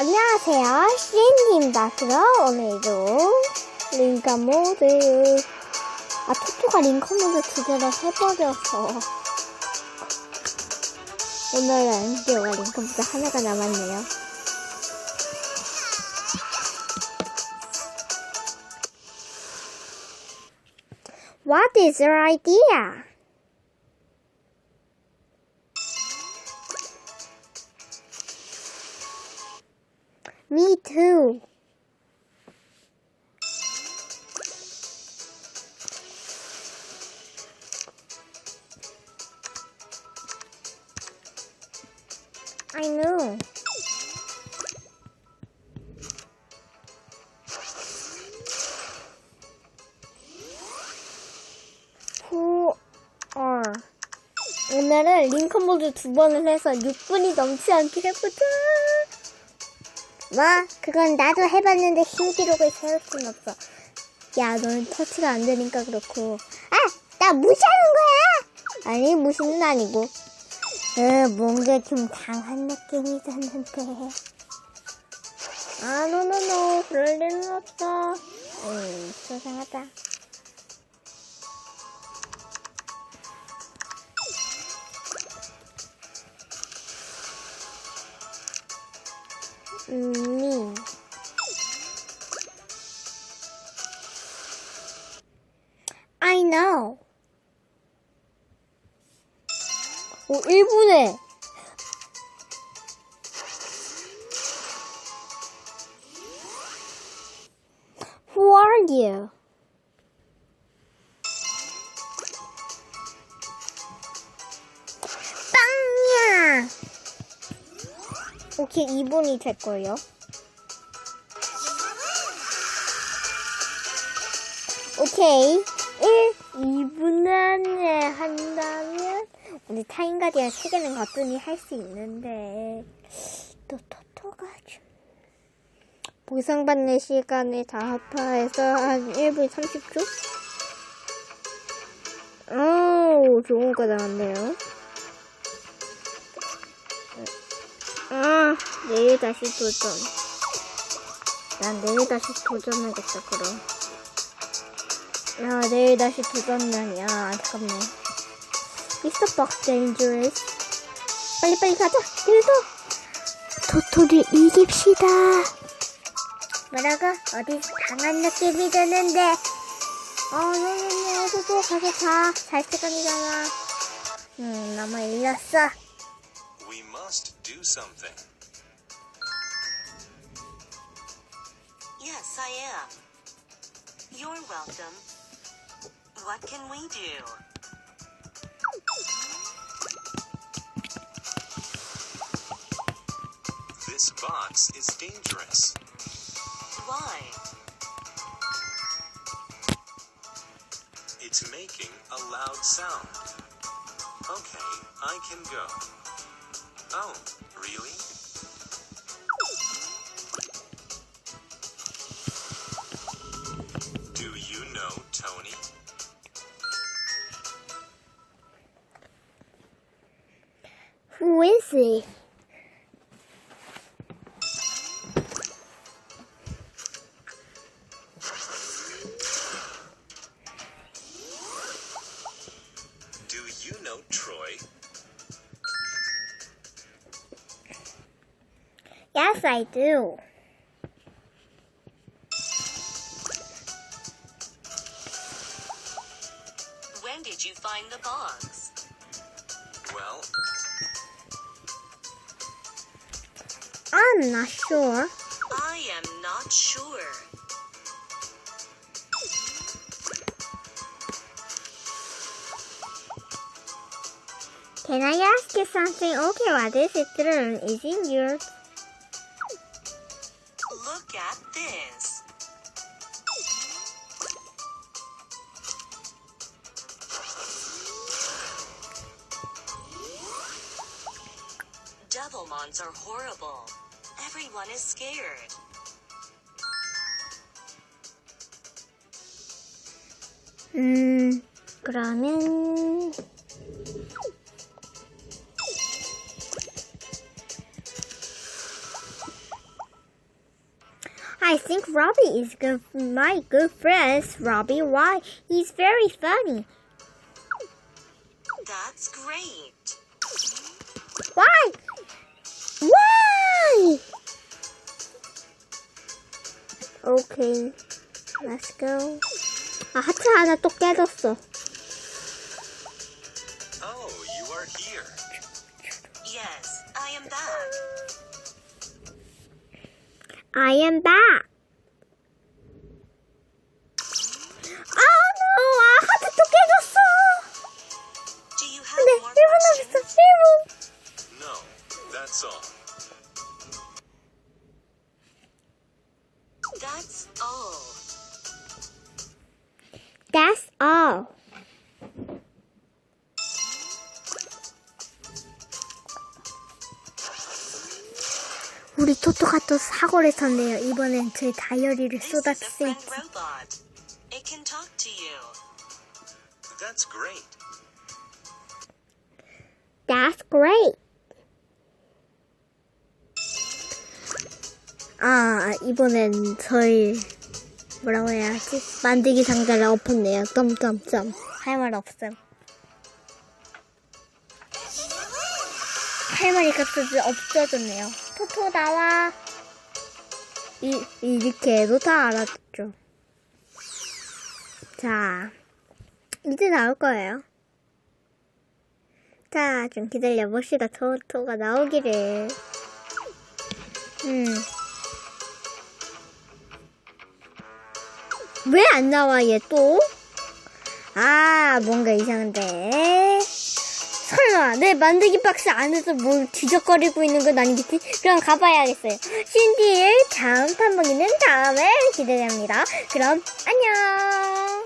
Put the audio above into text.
안녕하세요. 그럼 오늘도 링컨 모드. 아, 토토가 링컨 모드 두 개를 해버려서. 오늘은 듀오가 링컨 모드 하나가 남았네요. What is your idea? Me too. I know. Who are? 오늘은 링컨 모드 두 번을 해서 6분이 넘지 않게 해보자. 뭐, 그건 나도 해봤는데 신기록을 세울 순 없어. 야, 너는 터치가 안 되니까 그렇고. 아, 나 무시하는 거야! 아니, 무시는 아니고. 으, 뭔가 좀 당한 느낌이 드는데. 아, 노노노, 그럴 일은 없어. 음, 수상하다. I know. 오, 1분에. Who are you? 빵야! 오케이, 2분이 될 거예요. 오케이. 1, 2분 안에 한다면, 우리 타인가디언 3개는 거뜬히 할 수 있는데, 또 토토가 좀. 보상받는 시간을 다 합하해서 한 1분 30초? 오, 좋은 거 나왔네요. 아, 내일 다시 도전. 난 내일 다시 도전하겠다, 그럼. 아, 내일 다시 도전하냐. 잠깐만. Is the box dangerous? 빨리빨리 가자. 그래서 토토를 이깁시다. 뭐라고? 어디 강한 느낌이 드는데. 어, 너너너 토토 가서 자. 잘 시간이잖아. 음, 나만 일렀어. We must do something. Yes, I am. You're welcome. What can we do? This box is dangerous. Why? It's making a loud sound. Okay, I can go. Oh, really? Yes, I do. When did you find the box? Well, I'm not sure. I am not sure. Can I ask you something? Okay, what is it? Turn is in yours. Look at this. Doublemons are horrible. Everyone is scared. 음, 그러면 I think Robbie is good, my good friend, Robbie. Why? He's very funny. That's great. Why? Why? Okay, let's go. 아, 하트 하나 또 깨졌어. Oh, you are here. Yes, I am back. I am back. Oh no! 아, 하트 또 깨졌어. Do you have 근데 more 1분 남았어, questions? 1분. No, that's all. That's all. That's all. 우리 토토가 또 사고를 쳤네요. 이번엔 제 다이어리를. That's great. That's great. 아, 이번엔 저희 뭐라고 해야 하지? 만들기 상자를 엎었네요. 점점점. 할 말 없음. 할 말이 갑자기 없어졌네요. 토토 나와. 이, 이렇게 해도 다 알아듣죠. 자, 이제 나올 거예요. 자, 좀 기다려봅시다. 토토가 나오기를. 음. 왜 안 나와, 얘 또? 아, 뭔가 이상한데. 설마, 내 만들기 박스 안에서 뭘 뒤적거리고 있는 건 아니겠지? 그럼 가봐야겠어요. 신디의 다음 탐방기는 다음에 기대됩니다. 그럼, 안녕!